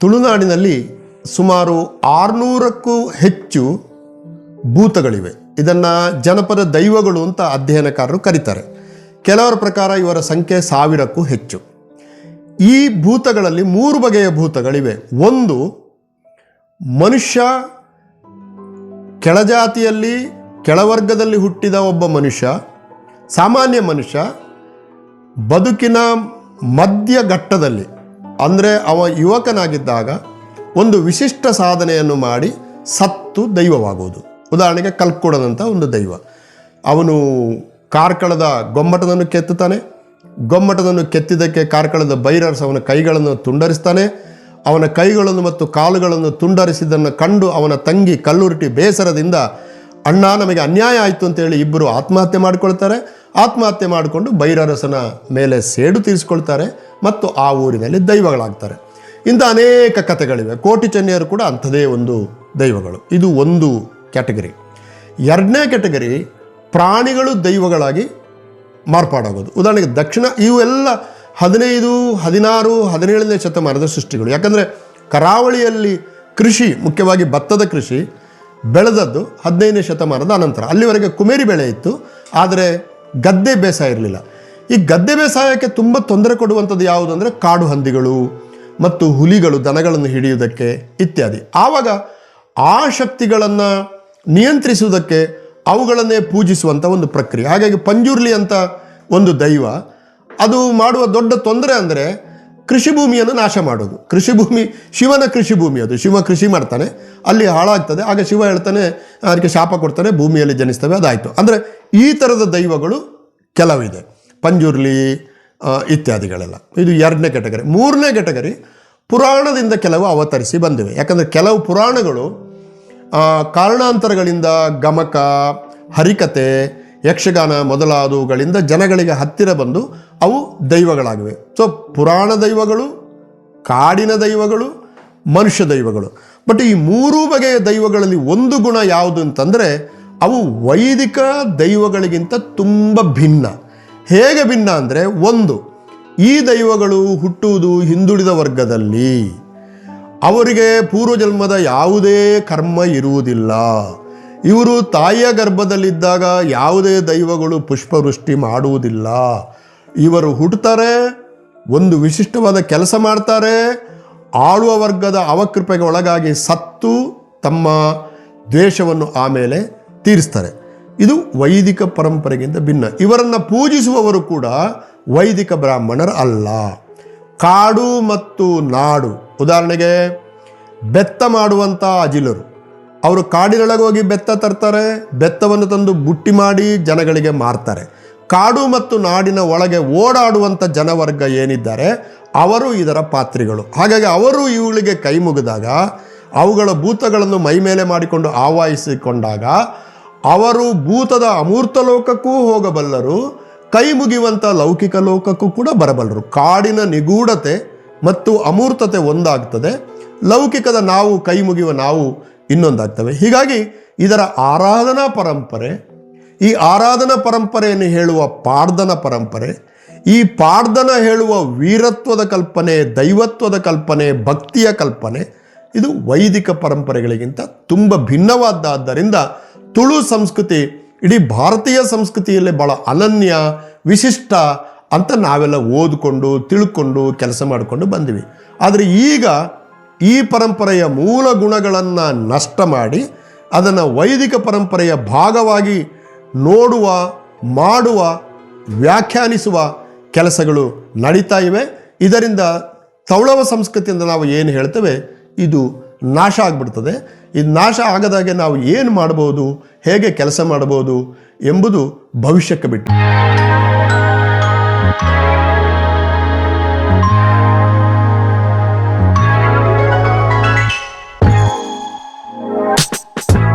ತುಳುನಾಡಿನಲ್ಲಿ ಸುಮಾರು ಆರುನೂರಕ್ಕೂ ಹೆಚ್ಚು ಭೂತಗಳಿವೆ. ಇದನ್ನು ಜನಪದ ದೈವಗಳು ಅಂತ ಅಧ್ಯಯನಕಾರರು ಕರೀತಾರೆ. ಕೆಲವರ ಪ್ರಕಾರ ಇವರ ಸಂಖ್ಯೆ ಸಾವಿರಕ್ಕೂ ಹೆಚ್ಚು. ಈ ಭೂತಗಳಲ್ಲಿ ಮೂರು ಬಗೆಯ ಭೂತಗಳಿವೆ. ಒಂದು, ಮನುಷ್ಯ ಕೆಳಜಾತಿಯಲ್ಲಿ, ಕೆಳವರ್ಗದಲ್ಲಿ ಹುಟ್ಟಿದ ಒಬ್ಬ ಮನುಷ್ಯ, ಸಾಮಾನ್ಯ ಮನುಷ್ಯ, ಬದುಕಿನ ಮಧ್ಯಘಟ್ಟದಲ್ಲಿ. ಅಂದರೆ ಅವ ಯುವಕನಾಗಿದ್ದಾಗ ಒಂದು ವಿಶಿಷ್ಟ ಸಾಧನೆಯನ್ನು ಮಾಡಿ ಸತ್ತು ದೈವವಾಗುವುದು. ಉದಾಹರಣೆಗೆ ಕಲ್ಕೊಡದಂಥ ಒಂದು ದೈವ. ಅವನು ಕಾರ್ಕಳದ ಗೊಮ್ಮಟದನ್ನು ಕೆತ್ತುತ್ತಾನೆ. ಗೊಮ್ಮಟದನ್ನು ಕೆತ್ತಿದ್ದಕ್ಕೆ ಕಾರ್ಕಳದ ಬೈರರ್ಸ್ ಅವನ ಕೈಗಳನ್ನು ತುಂಡರಿಸ್ತಾನೆ. ಅವನ ಕೈಗಳನ್ನು ಮತ್ತು ಕಾಲುಗಳನ್ನು ತುಂಡರಿಸಿದ್ದನ್ನು ಕಂಡು ಅವನ ತಂಗಿ ಕಲ್ಲುರುಟಿ ಬೇಸರದಿಂದ, ಅಣ್ಣ, ನಮಗೆ ಅನ್ಯಾಯ ಆಯಿತು ಅಂತೇಳಿ ಇಬ್ಬರು ಆತ್ಮಹತ್ಯೆ ಮಾಡಿಕೊಳ್ತಾರೆ. ಆತ್ಮಹತ್ಯೆ ಮಾಡಿಕೊಂಡು ಬೈರರಸನ ಮೇಲೆ ಸೇಡು ತೀರಿಸ್ಕೊಳ್ತಾರೆ. ಮತ್ತು ಆ ಊರಿನಲ್ಲಿ ದೈವಗಳಾಗ್ತಾರೆ. ಇಂಥ ಅನೇಕ ಕಥೆಗಳಿವೆ. ಕೋಟಿ ಚೆನ್ನಿಯರು ಕೂಡ ಅಂಥದೇ ಒಂದು ದೈವಗಳು. ಇದು ಒಂದು ಕ್ಯಾಟಗರಿ. ಎರಡನೇ ಕ್ಯಾಟಗರಿ ಪ್ರಾಣಿಗಳು ದೈವಗಳಾಗಿ ಮಾರ್ಪಾಡಾಗೋದು. ಉದಾಹರಣೆಗೆ ದಕ್ಷಿಣ ಇವೆಲ್ಲ ಹದಿನೈದು, ಹದಿನಾರು, ಹದಿನೇಳನೇ ಶತಮಾನದ ಸೃಷ್ಟಿಗಳು. ಯಾಕಂದರೆ ಕರಾವಳಿಯಲ್ಲಿ ಕೃಷಿ, ಮುಖ್ಯವಾಗಿ ಭತ್ತದ ಕೃಷಿ, ಬೆಳೆದದ್ದು ಹದಿನೈದನೇ ಶತಮಾನದ ಅನಂತರ. ಅಲ್ಲಿವರೆಗೆ ಕುಮೇರಿ ಬೆಳೆ ಇತ್ತು, ಆದರೆ ಗದ್ದೆ ಬೇಸಾಯ ಇರಲಿಲ್ಲ. ಈ ಗದ್ದೆ ಬೇಸಾಯಕ್ಕೆ ತುಂಬ ತೊಂದರೆ ಕೊಡುವಂಥದ್ದು ಯಾವುದು ಅಂದರೆ ಕಾಡು ಹಂದಿಗಳು ಮತ್ತು ಹುಲಿಗಳು, ದನಗಳನ್ನು ಹಿಡಿಯುವುದಕ್ಕೆ ಇತ್ಯಾದಿ. ಆವಾಗ ಆ ಶಕ್ತಿಗಳನ್ನು ನಿಯಂತ್ರಿಸುವುದಕ್ಕೆ ಅವುಗಳನ್ನೇ ಪೂಜಿಸುವಂಥ ಒಂದು ಪ್ರಕ್ರಿಯೆ. ಹಾಗಾಗಿ ಪಂಜುರ್ಲಿ ಅಂತ ಒಂದು ದೈವ, ಅದು ಮಾಡುವ ದೊಡ್ಡ ತೊಂದರೆ ಅಂದರೆ ಕೃಷಿ ಭೂಮಿಯನ್ನು ನಾಶ ಮಾಡೋದು. ಕೃಷಿ ಭೂಮಿ, ಶಿವನ ಕೃಷಿ ಭೂಮಿ ಅದು. ಶಿವ ಕೃಷಿ ಮಾಡ್ತಾನೆ, ಅಲ್ಲಿ ಹಾಳಾಗ್ತದೆ. ಆಗ ಶಿವ ಹೇಳ್ತಾನೆ, ಅದಕ್ಕೆ ಶಾಪ ಕೊಡ್ತಾನೆ, ಭೂಮಿಯಲ್ಲಿ ಜನಿಸ್ತವೆ, ಅದಾಯಿತು. ಅಂದರೆ ಈ ಥರದ ದೈವಗಳು ಕೆಲವಿದೆ. ಪಂಜುರ್ಲಿ ಇತ್ಯಾದಿಗಳೆಲ್ಲ. ಇದು ಎರಡನೇ ಕೆಟಗರಿ ಮೂರನೇ ಕೆಟಗರಿ ಪುರಾಣದಿಂದ ಕೆಲವು ಅವತರಿಸಿ ಬಂದಿವೆ. ಯಾಕಂದರೆ ಕೆಲವು ಪುರಾಣಗಳು ಕಾರಣಾಂತರಗಳಿಂದ ಗಮಕ, ಹರಿಕತೆ, ಯಕ್ಷಗಾನ ಮೊದಲಾದವುಗಳಿಂದ ಜನಗಳಿಗೆ ಹತ್ತಿರ ಬಂದು ಅವು ದೈವಗಳಾಗಿವೆ. ಸೊ ಪುರಾಣ ದೈವಗಳು, ಕಾಡಿನ ದೈವಗಳು, ಮನುಷ್ಯ ದೈವಗಳು. ಬಟ್ ಈ ಮೂರೂ ಬಗೆಯ ದೈವಗಳಲ್ಲಿ ಒಂದು ಗುಣ ಯಾವುದು ಅಂತಂದರೆ, ಅವು ವೈದಿಕ ದೈವಗಳಿಗಿಂತ ತುಂಬ ಭಿನ್ನ. ಹೇಗೆ ಭಿನ್ನ ಅಂದರೆ ಒಂದು, ಈ ದೈವಗಳು ಹುಟ್ಟುವುದು ಹಿಂದುಳಿದ ವರ್ಗದಲ್ಲಿ. ಅವರಿಗೆ ಪೂರ್ವಜನ್ಮದ ಯಾವುದೇ ಕರ್ಮ ಇರುವುದಿಲ್ಲ. ಇವರು ತಾಯಿಯ ಗರ್ಭದಲ್ಲಿದ್ದಾಗ ಯಾವುದೇ ದೈವಗಳು ಪುಷ್ಪವೃಷ್ಟಿ ಮಾಡುವುದಿಲ್ಲ. ಇವರು ಹುಟ್ಟುತ್ತಾರೆ, ಒಂದು ವಿಶಿಷ್ಟವಾದ ಕೆಲಸ ಮಾಡ್ತಾರೆ, ಆಳುವ ವರ್ಗದ ಅವಕೃಪೆಗೆ ಒಳಗಾಗಿ ಸತ್ತು ತಮ್ಮ ದ್ವೇಷವನ್ನು ಆಮೇಲೆ ತೀರಿಸ್ತಾರೆ. ಇದು ವೈದಿಕ ಪರಂಪರೆಗಿಂತ ಭಿನ್ನ. ಇವರನ್ನು ಪೂಜಿಸುವವರು ಕೂಡ ವೈದಿಕ ಬ್ರಾಹ್ಮಣರು ಅಲ್ಲ. ಕಾಡು ಮತ್ತು ನಾಡು. ಉದಾಹರಣೆಗೆ, ಬೆತ್ತ ಮಾಡುವಂಥ ಅಜಿಲರು. ಅವರು ಕಾಡಿನೊಳಗೆ ಹೋಗಿ ಬೆತ್ತ ತರ್ತಾರೆ, ಬೆತ್ತವನ್ನು ತಂದು ಬುಟ್ಟಿ ಮಾಡಿ ಜನಗಳಿಗೆ ಮಾರ್ತಾರೆ. ಕಾಡು ಮತ್ತು ನಾಡಿನ ಒಳಗೆ ಓಡಾಡುವಂಥ ಜನವರ್ಗ ಏನಿದ್ದಾರೆ, ಅವರು ಇದರ ಪಾತ್ರಿಗಳು. ಹಾಗಾಗಿ ಅವರು ಇವುಗಳಿಗೆ ಕೈ ಮುಗಿದಾಗ, ಅವುಗಳ ಭೂತಗಳನ್ನು ಮೈಮೇಲೆ ಮಾಡಿಕೊಂಡು ಆವಾಹಿಸಿಕೊಂಡಾಗ ಅವರು ಭೂತದ ಅಮೂರ್ತ ಲೋಕಕ್ಕೂ ಹೋಗಬಲ್ಲರು ಕೈ ಮುಗಿಯುವಂಥ ಲೌಕಿಕ ಲೋಕಕ್ಕೂ ಕೂಡ ಬರಬಲ್ಲರು. ಕಾಡಿನ ನಿಗೂಢತೆ ಮತ್ತು ಅಮೂರ್ತತೆ ಒಂದಾಗ್ತದೆ. ಲೌಕಿಕದ ನಾವು ಕೈ ಮುಗಿಯುವ ನಾವು ಇನ್ನೊಂದಾಗ್ತವೆ. ಹೀಗಾಗಿ ಇದರ ಆರಾಧನಾ ಪರಂಪರೆ, ಈ ಆರಾಧನಾ ಪರಂಪರೆಯನ್ನು ಹೇಳುವ ಪಾರ್ಧನ ಪರಂಪರೆ, ಈ ಪಾರ್ಧನ ಹೇಳುವ ವೀರತ್ವದ ಕಲ್ಪನೆ, ದೈವತ್ವದ ಕಲ್ಪನೆ, ಭಕ್ತಿಯ ಕಲ್ಪನೆ, ಇದು ವೈದಿಕ ಪರಂಪರೆಗಳಿಗಿಂತ ತುಂಬ ಭಿನ್ನವಾದ್ದರಿಂದ ತುಳು ಸಂಸ್ಕೃತಿ, ಇಡೀ ಭಾರತೀಯ ಸಂಸ್ಕೃತಿಯಲ್ಲೇ ಭಾಳ ಅನನ್ಯ, ವಿಶಿಷ್ಟ ಅಂತ ನಾವೆಲ್ಲ ಓದಿಕೊಂಡು, ತಿಳ್ಕೊಂಡು ಕೆಲಸ ಮಾಡಿಕೊಂಡು ಬಂದ್ವಿ. ಆದರೆ ಈಗ ಈ ಪರಂಪರೆಯ ಮೂಲ ಗುಣಗಳನ್ನು ನಷ್ಟ ಮಾಡಿ, ಅದನ್ನು ವೈದಿಕ ಪರಂಪರೆಯ ಭಾಗವಾಗಿ ನೋಡುವ, ಮಾಡುವ, ವ್ಯಾಖ್ಯಾನಿಸುವ ಕೆಲಸಗಳು ನಡೀತಾ ಇವೆ. ಇದರಿಂದ ತೌಳವ ಸಂಸ್ಕೃತಿಯಿಂದ ನಾವು ಏನು ಹೇಳ್ತೇವೆ, ಇದು ನಾಶ ಆಗಿಬಿಡ್ತದೆ. ಇದು ನಾಶ ಆಗದಾಗೆ ನಾವು ಏನು ಮಾಡ್ಬೋದು ಹೇಗೆ ಕೆಲಸ ಮಾಡ್ಬೋದು ಎಂಬುದು ಭವಿಷ್ಯಕ್ಕೆ ಬಿಟ್ಟು.